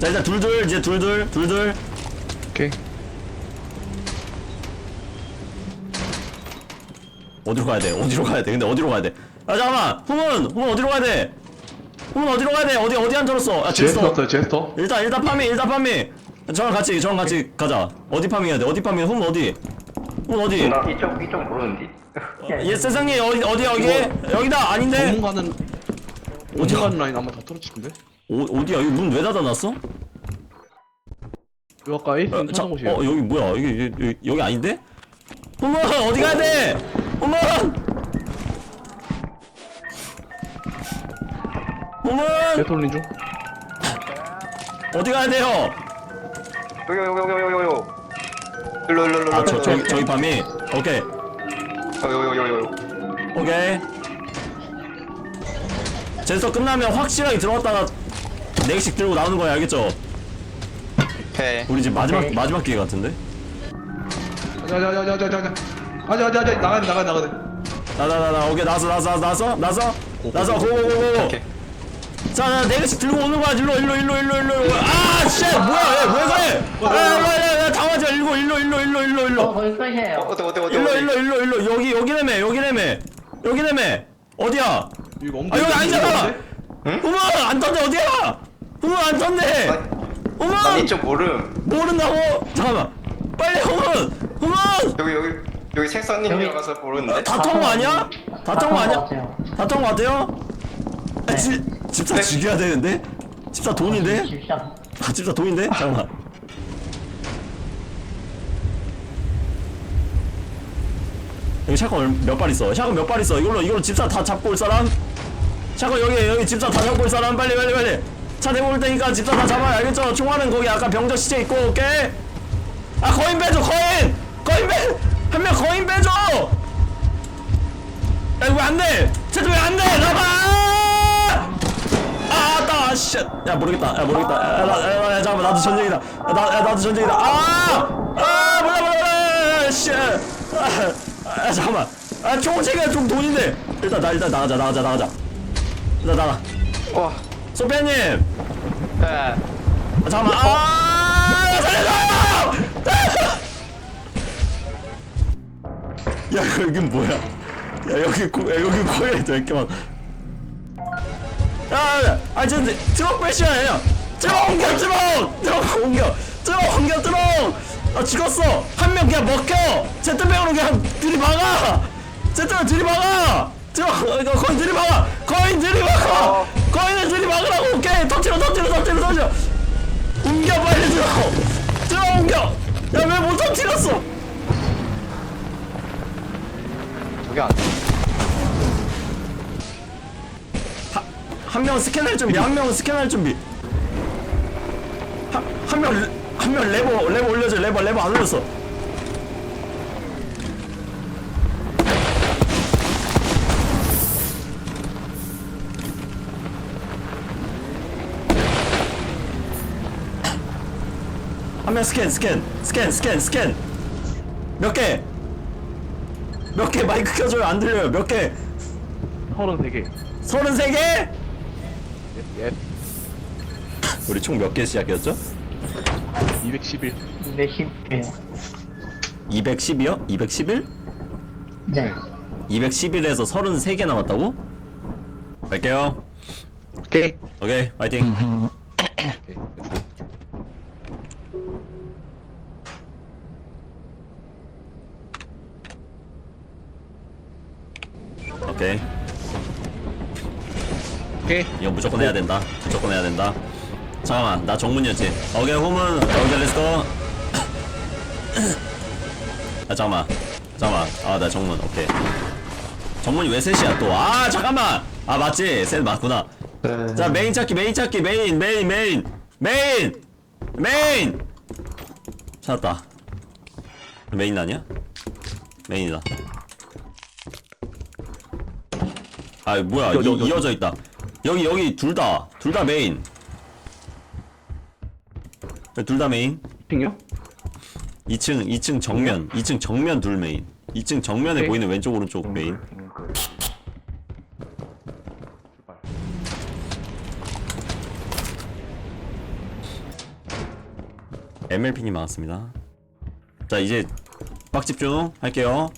자 일단 둘둘 이제 둘둘 둘둘 오케이. 어디로 가야 돼? 어디로 가야 돼? 근데 어디로 가야 돼? 아 잠깐만 후문 후문 어디로 가야 돼? 후문 어디로 가야 돼? 어디 어디 앉아놨어? 아 제스터 됐어 왔어요, 제스터. 일단 일단 파밍 일단 파밍 저랑 같이 저랑 같이 가자 어디 파밍해야 돼? 어디 파밍 후문 어디? 후문 어디? 나 이쪽 이쪽 모르는데. 예 세상에 어디 어디 여기 여기다 아닌데 공문 가는 어디 가는 라인 아마 다 털어치는데? 어, 어디야 여기 문왜 닫아놨어? 요 아까 에이스 어, 님 자, 찾은 곳이에요. 어 여기 뭐야 여기 여기, 여기, 여기 아닌데? 후문 어디 가야 돼? 후문 제스터 올린 중. 어디 가야 돼요? 여기 여기 여기 여기 여기. 일로 일로 일로. 아 저 저기. 저기 밤이 오케이 여기 여기 여기 여기. 오케이 제스터 끝나면 확실하게 들어갔다가 네 개씩 들고 나오는 거야 알겠죠? 오케이. 우리 지금 마지막 오케이. 마지막 기회 같은데? 자자자자자자자. 아자 아자 아자 나가 나가 나가. 나나나나 오케이 나왔어 나왔어 나왔어 나왔어 나왔어 고고고고 오케이. 자네 개씩 들고 오는 거야 일로 일로 일로 일로 일로 아씨 뭐야 얘, 왜 그래 야야야 당하지 마 일로 일로 일로 일로 일로 어, 일로 어디 어디 일로. 일로 일로 일로 여기 여기 내매 여기 내매 여기 내매 어디야 이거 아 여기 아니잖아 응? 후문 안 떴네 어디야 후문 안 떴네? 난 후문 이쪽 모름. 모른다고? 잠깐만. 빨리 후문 후문 여기 여기 여기 색선님이 여기. 가서 모르는데. 다턴 거 아니야? 다턴 거 아니야? 같아요. 다턴 거 같아요? 아, 네. 집 집사 네. 죽여야 되는데? 집사 돈인데? 집사. 아 집사 돈인데? 잠깐만. 여기 샷건 몇발 있어? 샷건 몇 발 있어? 이걸로 이걸로 집사 다 잡고 올 사람? 샷건 여기 여기 집사 다 잡고 올 사람? 빨리 빨리 빨리 차 대고 올 테니까 집사 다 잡아야 알겠죠? 총알은 거기 아까 병적 시체 있고 오케이? 아 거인 빼줘 거인! 거인 빼 한 명 거인 빼줘! 야 이거 안 돼? 쟤도 왜안 돼? 나봐 아따 쉣 야 모르겠다. 야 모르겠다. 야, 야, 야, 야, 야 잠깐만 나도 전쟁이다. 야, 나, 야 나도 전쟁이다. 아 아 몰라 몰라 몰라 쉣 아, 아 잠깐만. 아 총체가 좀 돈인데. 일단 나 일단 나가자 나가자 나가자. 일단 나가. 와. 소피아님! 예. 아, 잠깐만. 아 살려줘 야 여기 뭐야? 야 여기 고, 야, 여기 왜 이렇게 많아. 야, 아, 저 트럭 야 트럭 옮겨 트럭 트럭 옮겨. 트럭 옮겨 트럭 아 죽었어. 한 명 그냥 먹혀. 제트백으로 그냥 들이박아. 제트백 들이박아 트럭 어, 이거 거인 들이박아. 거인 들이박아. 거인을 들이박으라고. 오케이. 터치러 터치러 터치러 터치러 옮겨 빨리 들어 들어 옮겨. 야 왜못 터치렸어? 저기 안. 한 명은 스캔할 준비, 한 명은 스캔할 준비. 한 명, 한 명 레버, 레버 올려줘, 레버, 레버 안 올렸어. 한명 스캔, 스캔, 스캔, 스캔, 스캔. 몇 개? 몇 개 마이크 켜줘요, 안 들려요. 몇 개? 33개. 33개? 예. 우리 총 몇 개 시작이었죠? 211. 210이에요. 210이요? 211? 네. 211에서 33개 남았다고? 갈게요. 오케이. 오케이, 파이팅. 오케이. 오케이. 오케이. 이거 무조건 해야 된다. 무조건 해야 된다. 잠깐만, 나 정문이었지. 오케이, 호문. 오케이, 렛츠고. 아, 잠깐만. 잠깐만. 아, 나 정문. 오케이. 정문이 왜 셋이야, 또? 아, 잠깐만! 아, 맞지? 셋 맞구나. 자, 메인 찾기, 메인 찾기, 메인, 메인, 메인, 메인! 메인! 찾았다. 메인 아니야? 메인이다. 아, 뭐야. 이, 어디, 어디? 이어져 있다. 여기, 여기 둘 다. 둘 다 메인. 둘 다 메인. 핑이요? 2층, 2층 정면. 2층 정면 둘 메인. 2층 정면에 오케이. 보이는 왼쪽, 오른쪽 메인. MLP님 많았습니다. 자 이제 빡 집중 할게요.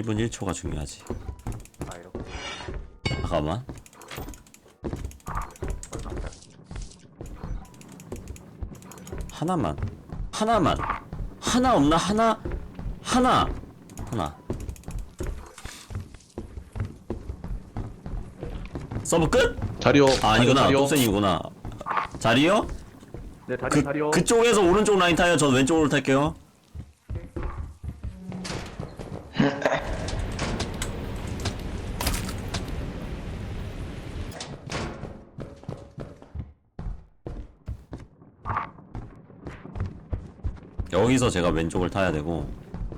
1분 1초가 중요하지. 아 이렇게 잠깐만. 하나만. 하나만. 하나 없나? 하나. 하나. 하나. 서브 끝? 자리요. 아, 아니구나. 자리요. 톱선이구나. 자리요? 네 다리 그, 다리요 그쪽에서 오른쪽 라인 타요. 전 왼쪽으로 탈게요. 여기서 제가 왼쪽을 타야 되고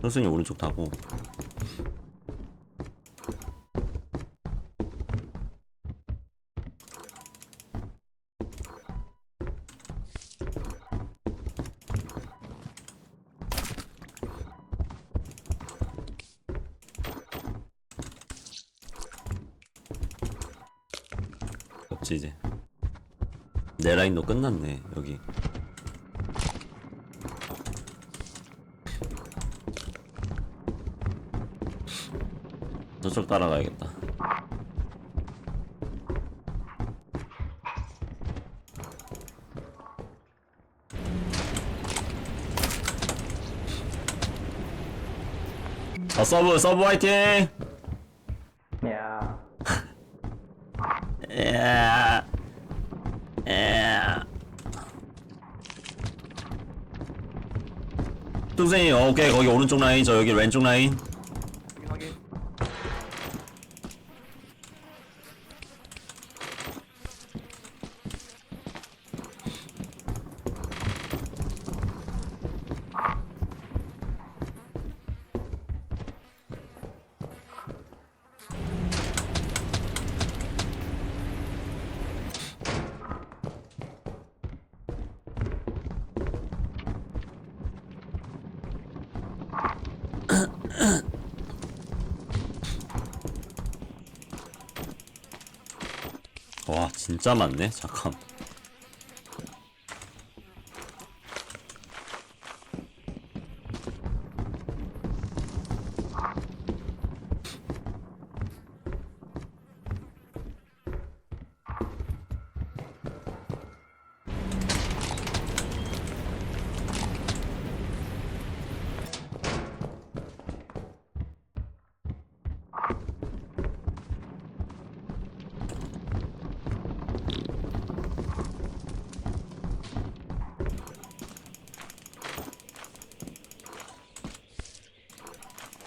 선수님 오른쪽 타고. 없지 이제. 내 라인도 끝났네 여기 저쪽 따라가야겠다 자 서브 서브 화이팅 야. 야. 야. 뚱생이 어, 오케이 거기 오른쪽 라인 저 여기 왼쪽 라인 와 진짜 많네. 잠깐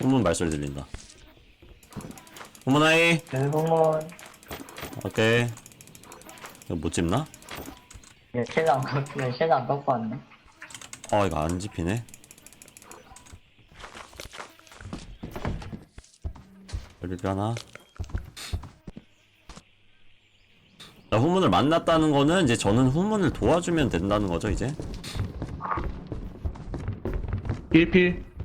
후문 말소리 들린다. 후문 하이. 일본은 오케이. 이거 못 집나? 예, 쟤는 안 갖고, 네, 쟤는 안 갖고 왔네. 아 이거 안 집히네. 열리기 하나. 자 후문을 만났다는 거는 이제 저는 후문을 도와주면 된다는 거죠 이제? 1필.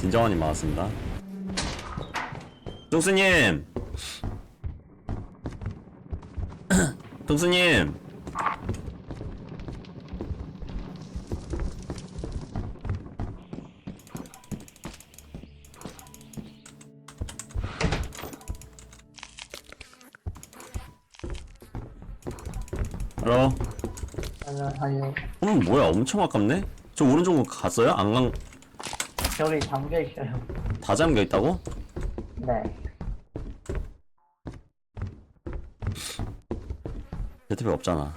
진정한이 많았습니다. 뚱스님! 뚱스님! 알어 하여, 하여. 음 뭐야 엄청 아깝네? 저 오른쪽 갔어요? 안 간 벽이 잠겨 있어요. 다 잠겨 있다고? 네. 배트백 없잖아.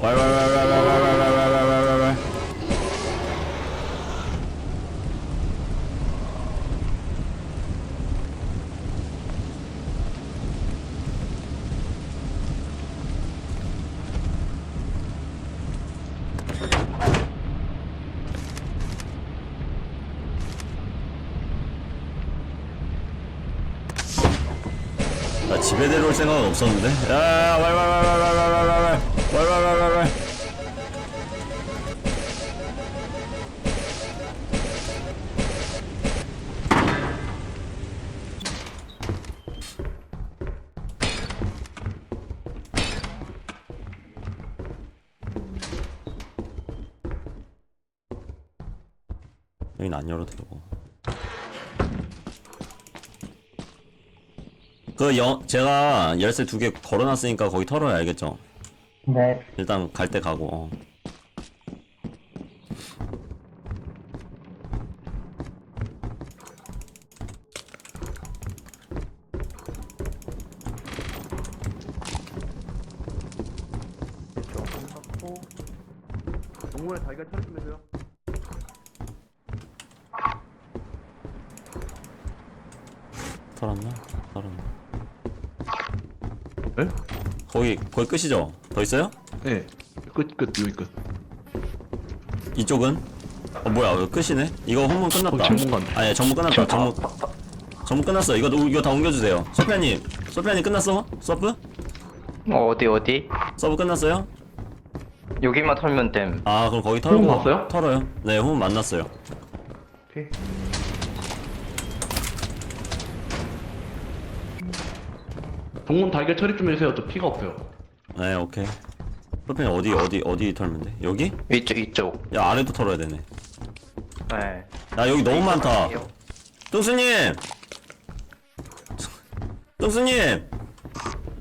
왈왈왈왈왈왈왈 집에 데려올 생각은 없었는데. 야, 왈왈왈왈왈왈왈왈왈왈왈. 여긴 안 열어도 되고. 그 영, 제가 열쇠 두 개 걸어놨으니까 거기 털어야 알겠죠? 네. 일단 갈 때 가고 어. 털었나? 털었나? 네? 거기 거기 끝이죠? 더 있어요? 네. 끝, 끝, 여기 끝. 이쪽은? 어 뭐야 이거 끝이네? 이거 혼문 끝났다 정문 간대. 아니 정문 끝났다 정문 정문 끝났어 이거 이거 다 옮겨주세요 소피아님 소피아님 끝났어? 서브? 어, 어디 어디? 서브 끝났어요? 여기만 털면 됨. 아 그럼 거기 털고? 털어요 네 후문 만났어요 오케이. 동문 달걀 처리 좀 해주세요. 저 피가 없어요. 네 오케이 소피아님 어디 어디 어디 털면 돼? 여기? 이쪽 이쪽. 야 아래도 털어야 되네 네. 야 여기 너무 많다 뚱수님 뚱수님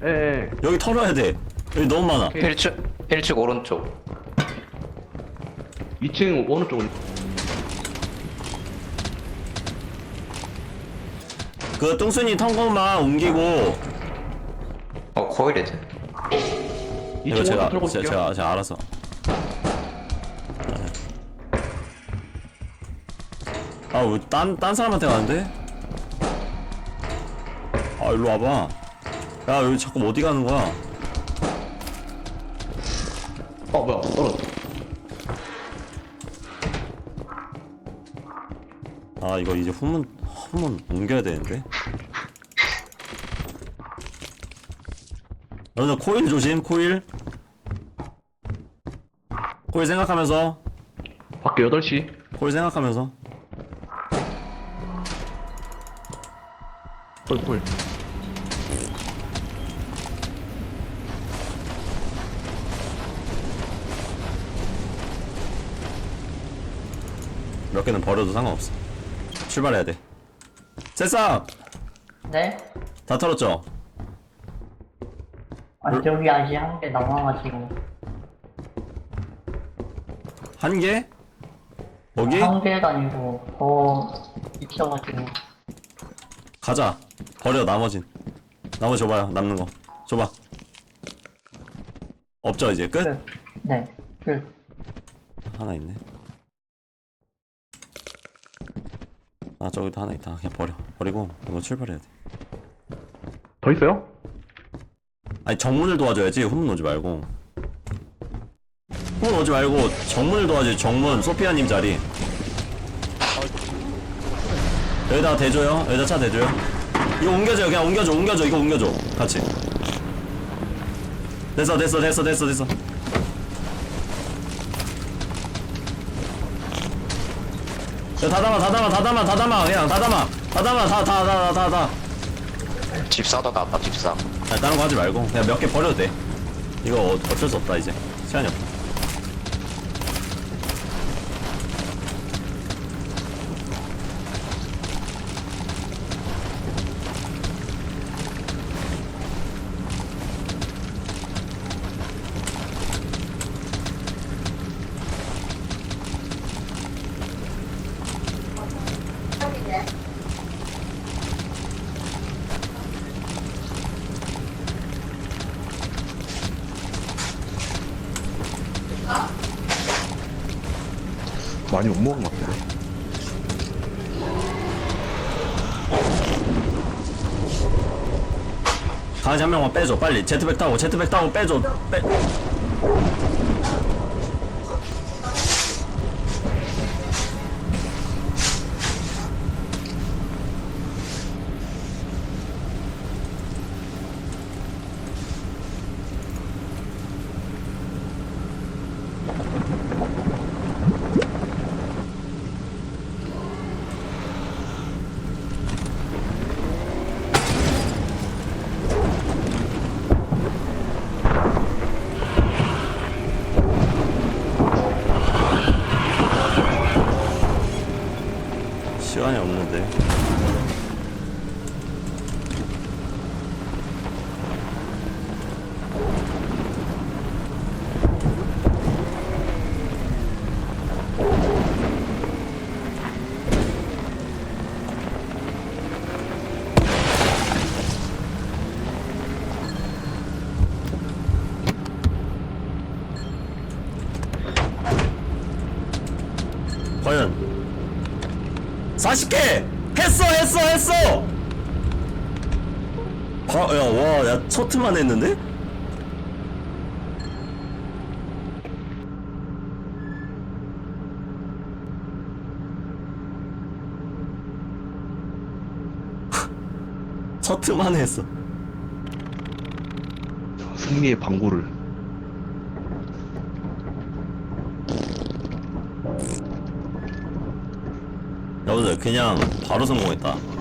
예, 예. 여기 털어야 돼 여기 너무 많아 1층 1층 오른쪽. 2층 어느 쪽은? 그 뚱순이 턴 것만 옮기고 어 코일이지. 2층 이거 오른쪽 제가 털고 제가, 있을게요. 제가 제가 알아서 아왜딴딴 사람한테 가는데? 아 일로 와봐 야 여기 자꾸 어디 가는 거야 어, 뭐야, 떨어졌어. 아 이거 이제 후문 후문 옮겨야 되는데 여러분 코일 조심 코일 코일 생각하면서 밖에 8시. 코일 생각하면서 헐, 헐. 몇 개는 버려도 상관없어 출발해야 돼 새싹 네? 다 털었죠? 아, 저기 아직 한 개 남아가지고. 한 개? 거기? 한 개가 아니고, 더 있어가지고. 가자 버려 나머진 나머지 줘봐요 남는 거 줘봐 없죠 이제 끝? 끝. 네. 끝. 하나 있네 아 저기도 하나 있다 그냥 버려 버리고 이거 출발해야 돼 더 있어요? 아니 정문을 도와줘야지. 후문 오지 말고. 후문 오지 말고 정문을 도와줘야지. 정문 소피아님 자리. 여기다가 대줘요. 여기다 차 대줘요. 이거 옮겨줘요. 그냥 옮겨줘. 옮겨줘. 이거 옮겨줘. 같이. 됐어 됐어 됐어 됐어 됐어. 야, 다 담아 다 담아 다 담아 다 담아. 그냥 다 담아. 다 담아. 다 다 다 다 다. 집사도 나왔다 집사. 아, 다른 거 하지 말고 그냥 몇 개 버려도 돼. 이거 어, 어쩔 수 없다 이제 시간이 없다. 많이 못 먹은 것 같은데. 강아지 한 명만 빼줘 빨리 제트백 타고 제트백 타고 빼줘 빼. 되는데 했어 했어 했어 바, 야, 와, 야, 첫트만 했는데? 첫트만 했어. 승리의 방구를. 여러분들, 그냥 바로 성공했다.